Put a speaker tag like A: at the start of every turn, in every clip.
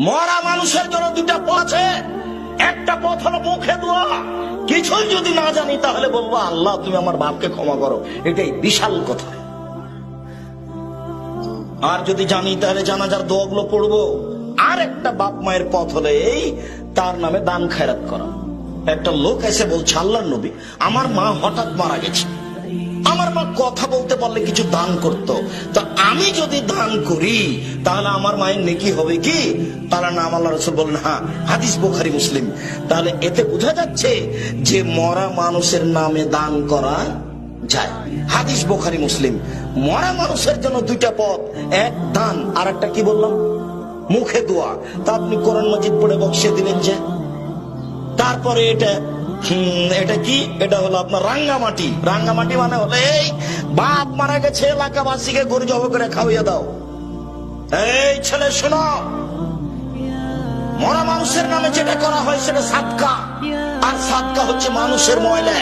A: মরা মানুষের জন্য দুটা পথ একটা পথ হলো মুখে দোয়া। কিছুই যদি না জানি, তাহলে বলব, আল্লাহ, তুমি আমার বাপকে ক্ষমা করো। এটাই বিশাল কথা। আর যদি জানি, তাহলে জানাজার দোয়াগুলো পড়ব। আর একটা বাপ মায়ের পথ হলে এই, তার নামে দান খায়রাত করা। একটা লোক এসে বলছে, আল্লাহর নবী, আমার মা হঠাৎ মারা গেছে। আমার মা কথা বলতে পারলে কিছু দান করত। তা আমি যদি দান করি, তাহলে আমার মায়ের নেকি হবে কি? তারা নাম আল্লাহ রসুল বলেন হ্যাঁ হাদিস বোখারি, মুসলিম। তাহলে এতে বোঝা যাচ্ছে যে মরা মানুষের নামে দান করা যায়। হাদিস বোখারি, মুসলিম। মরা মানুষের জন্য দুইটা পথ, এক দান আর একটা কি বললাম? মুখে দোয়া। তা আপনি কোরআন মজিদ পড়ে বক্সে দিলেন যে। তারপরে এটা এটা কি? এটা হলো আপনার রাঙ্গামাটি। রাঙ্গামাটি মানে হলো এই, বাপ মারা গেছে, এলাকাবাসীকে গরু জব করে খাওয়িয়ে দাও। এই ছেলে, শোনো। মরা মানুষের নামে যেটা করা হয় সেটা সাতকা। আর সাতকা হচ্ছে মানুষের ময়লা।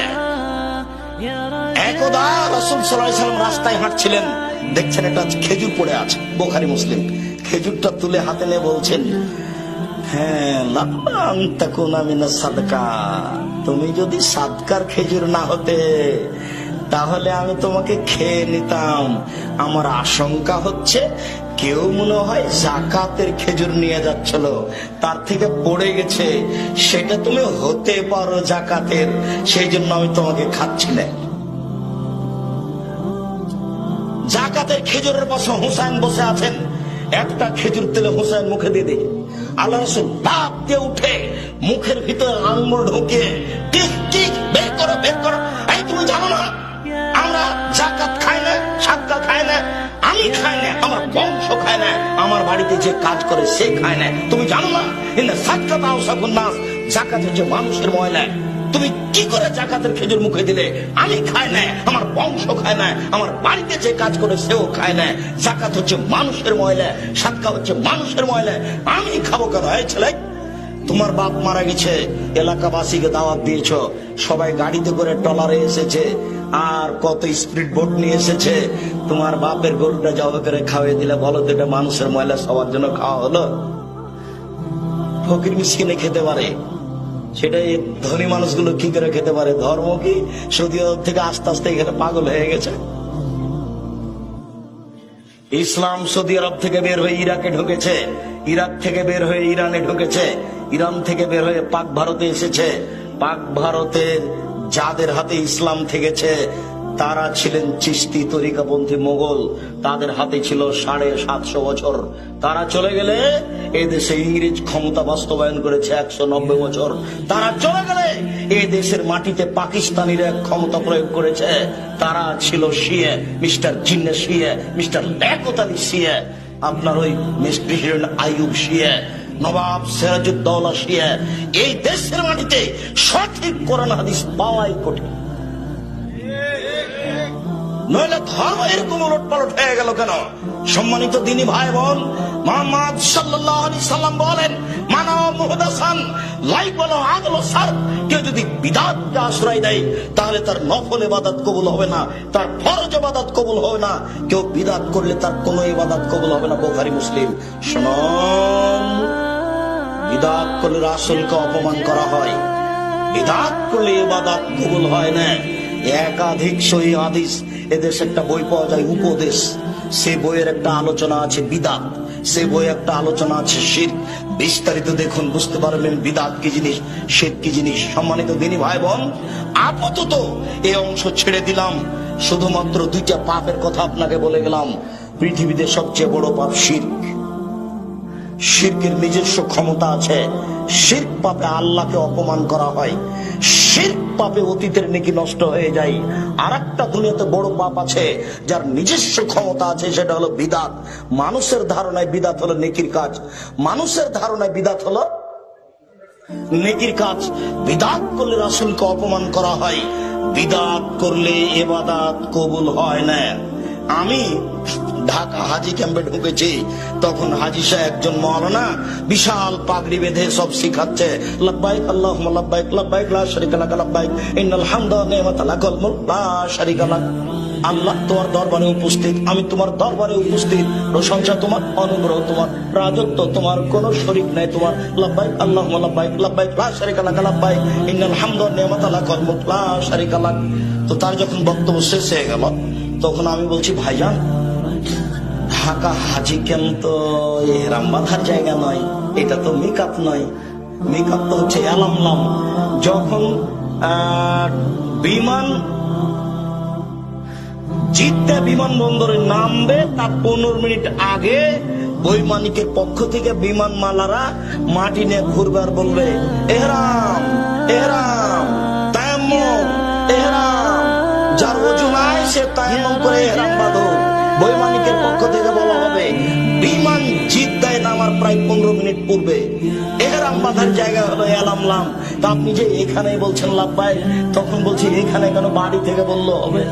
A: একদা রসুল সাল্লাম রাস্তায় হাঁটছিলেন। দেখছেন একটা খেজুর পড়ে আছে, বোখারি মুসলিম। খেজুরটা তুলে হাতে নিয়ে বলছেন হ্যাঁ সাদকা। তুমি যদি সাদকার খেজুর না হতে, তাহলে আমি তোমাকে খেয়ে নিতাম। আমার আশঙ্কা হচ্ছে কেউ মনে হয় জাকাতের খেজুর নিয়ে যাচ্ছিল। তার থেকে পড়ে গেছে। সেটা তুমি হতে পারো জাকাতের। সেই জন্য আমি তোমাকে খাচ্ছি না। জাকাতের খেজুরের পাশে হুসাইন বসে আছেন। একটা খেজুর তেলে হুসাইন মুখে দিয়ে দেখে আল্লাহ রসুল বাপ দিয়ে উঠে মুখের ভিতরে আঙ্গুল ঢুকে টিক টিক, বের করো বের করো। এই তুমি জানো না, আমরা জাকাত খাই না সাক্কা খাই না, আমি খাই না, আমার বংশ খায় না, আমার বাড়িতে যে কাজ করে সে খায় না। তুমি জানো না তাও সকল নাস জাকাত হচ্ছে মানুষের ময়লা তুমি কি করে জাকাতের খেজুর মুখে দিলে? আমি খাই না, আমার বংশ খায় না, আমার বাড়িতে যে কাজ করে সেও খায় না। জাকাত হচ্ছে মানুষের ময়লা, সাতকা হচ্ছে মানুষের ময়লা। আমি খাব কেন? ছেলে, তোমার বাপ মারা গেছে, এলাকাবাসীকে দাওয়াত দিয়েছ, সবাই গাড়িতে করে টলারে এসেছে, আর কত স্পিড বোট নিয়ে এসেছে। তোমার বাপের গরুটা জবা করে খাওয়াই দিলে, বলো তো এটা মানুষের ময়লা সবার জন্য খাওয়া হলো? ফকির মিসকিনে খেতে পারে। সেটা এই ধনী মানুষগুলো কি করে খেতে পারে? ধর্ম কি? সৌদি আরব থেকে আস্তে আস্তে এখানে পাগল হয়ে গেছে। ইসলাম সৌদি আরব থেকে বের হয়ে ইরাকে ঢুকেছে। ইরাক থেকে বের হয়ে ইরানে ঢুকেছে। ইরান থেকে বের হয়ে পাক ভারতে এসেছে। পাক ভারতের যাদের হাতে ইসলাম থেকেছে তারা ছিলেন চিস্তি তরিকাপন্থী মোগল। তাদের হাতে ছিল সাড়ে সাতশো বছর। তারা চলে গেলে এ দেশে ইংরেজ ক্ষমতা বাস্তবায়ন করেছে একশো নব্বই বছর। তারা চলে গেলে এ দেশের মাটিতে পাকিস্তানিরা ক্ষমতা প্রয়োগ করেছে। তারা ছিল শিয়ে, মিস্টার জিন্নে শিয়ে, মিস্টার লেকতালি শিয়ে, আপনার ওই মিস্টার আইয়ুব শিয়ে, নবাব সিরাজউদ্দৌলা শিয়ে। এই দেশের মাটিতে সঠিক কোরআন হাদিস পাওয়াই কঠিন। নইলে ধর্ম এরকম উলট পালট হয়ে গেল কেন? সম্মানিত দিনী ভাই বোন মোহাম্মদ সাল্লাল্লাহু আলাইহি সাল্লাম বলেন মানব মুহদাসান লাই বলো আগল সার। কেউ যদি বিদাতকে আশ্রয় দেয়, তাহলে তার নফল ইবাদত কবুল হবে না, তার ফরজ ইবাদত কবুল হবে না। কেউ বিদাত করলে তার কোনো ইবাদত কবুল হবে না, বুখারী, মুসলিম। শুনুন, বিদাত করলে রাসূলকে অপমান করা হয়। বিদাত করলে ইবাদত কবুল হয় না। একাধিক সহি হাদিস এদেশ একটা বই পাওয়া যায় উপদেশ। সে বইয়ের একটা আলোচনা আছে বিদাত। সে বই একটা আলোচনা আছে শীত বিস্তারিত দেখুন, বুঝতে পারবেন বিদাত কি জিনিস শীত কি জিনিস। সম্মানিত দিনী ভাই বোন আপাতত এই অংশ ছেড়ে দিলাম। শুধুমাত্র দুইটা পাপের কথা আপনাকে বলে গেলাম। পৃথিবীতে সবচেয়ে বড় পাপ শির্ক শির্কের নিজস্ব ক্ষমতা আছে। শির্ক পাপে আল্লাহকে অপমান করা হয়। শির্ক পাপে অতীতের নেকি নষ্ট হয়ে যায়। আর একটা দুনিয়াতে বড় পাপ আছে, যার নিজস্ব ক্ষমতা আছে, সেটা হলো বিদাত। মানুষের ধারণায় বিদাত হলো নেকির কাজ। মানুষের ধারণায় বিদাত হলো নেকির কাজ। বিদাত করলে রাসুলকে অপমান করা হয়। বিদাত করলে এবাদাত কবুল হয় না। আমি ঢাকা হাজি ক্যাম্পে ঢুকেছি, তখন হাজি সাহেব একজন মৌলানা, বিশাল পাগড়ি বেঁধে সব শিখাচ্ছে, লাব্বাইক আল্লাহ লাব্বাইক লাব্বাইক, লা শারিকা লাক লাব্বাইক, ইন্নাল হামদা নি'মাতা লাকাল মুলক লা শারিকা আল্লাহ তোমার দরবারে উপস্থিত, আমি তোমার দরবারে উপস্থিত, প্রশংসা তোমার, অনুগ্রহ তোমার, রাজত্ব তোমার, কোন শরীক নাই তোমার। লাব্বাইক আল্লাহ লাব্বাইক লাব্বাইক, লা শারিকা লাক লাব্বাইক, ইন্নাল হামদু নি'মাতা লাক ওয়াল মুলক লা শারিকা তো তার যখন বক্তব্য শেষ হয়ে গেল, তখন আমি বলছি, ভাইজান ঢাকা হাজি ক্যাম্প তো? এরাম বাঁধার জায়গা নয়, এটা তো মেকআপ নয়। মেকআপ তো হচ্ছে অ্যালামলাম যখন বিমান জিদ্দা বিমানবন্দরে নামবে, তার পনেরো মিনিট আগে বৈমানিকের পক্ষ থেকে বিমানমালারা মাটি নিয়ে ঘুরবার বলবে, এহরাম এহরাম, তায়াম্মম, এহরাম। যার অজু নাই, সে তায়াম্মম করে এহরাম বাঁধো। বৈমানিকের জিদ্দায় নামার প্রায় পনেরো মিনিট পূর্বে। এহরাম বাঁধার জায়গা হলো এলামলাম তা আপনি যে এখানে বলছেন, লাভবাই, তখন বলছি, এখানে কেন বাড়ি থেকে বলল হবে?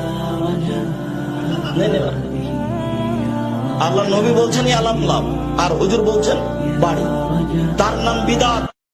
A: আল্লাহ নবী বলছেন আলাম লাভ আর হুজুর বলছেন বাড়ি। তার নাম বিদাত।